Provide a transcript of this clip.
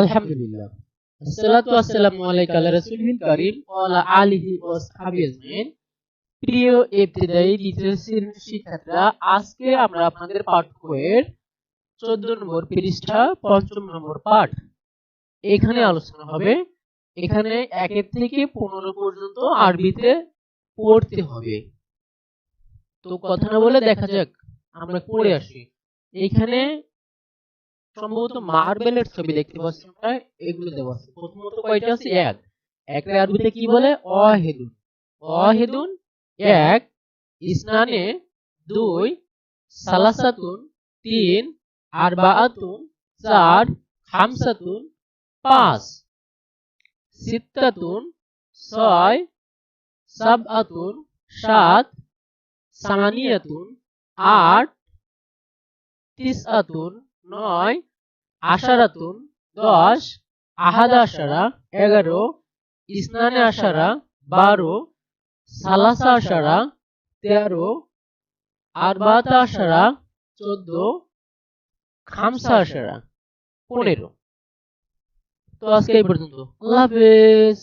আলহামদুলিল্লাহ। আসসালাতু আসসালামু আলাইকা আলা রাসূলিল কারীম ওয়া আলা আলিহি ওয়া সাহবিহি প্রিয় ইবতিদায়ী দ্বিতীয় শিক্ষার্থীরা, আজকে আমরা আপনাদের পাঠ বইয়ের 14 নম্বর পৃষ্ঠা, পঞ্চম নম্বর পাঠ এখানে আলোচনা হবে। এখানে একের থেকে পনেরো পর্যন্ত আরবিতে পড়তে হবে। তো কথা না বলে দেখা যাক, আমরা পড়ে আসি। এখানে সম্ভবত মার্বেলের ছবি দেখতে পাচ্ছি আমরা, এগুলো দেওয়া প্রথমত কয়টা আছে? এক। একটা আরবিতে কি বলে? অহেদুন। অহেদুন এক ইসনানে দুই, সালাসাতুন তিন, আরবাআতুন চার, খামসাতুন পাঁচ, সিত্তাতুন ছয়, সাবআতুন সাত, সামানিয়াতুন আট, তিসআতুন নয় আশারাতুন দশ আহাদা আশারা এগারো ইসনানে আশারা বারো সালাসা আশারা তেরো আরবাতা আশারা চোদ্দ খামসা আশারা পনেরো। তো আজকে এই পর্যন্ত। আল্লাহ হাফেজ।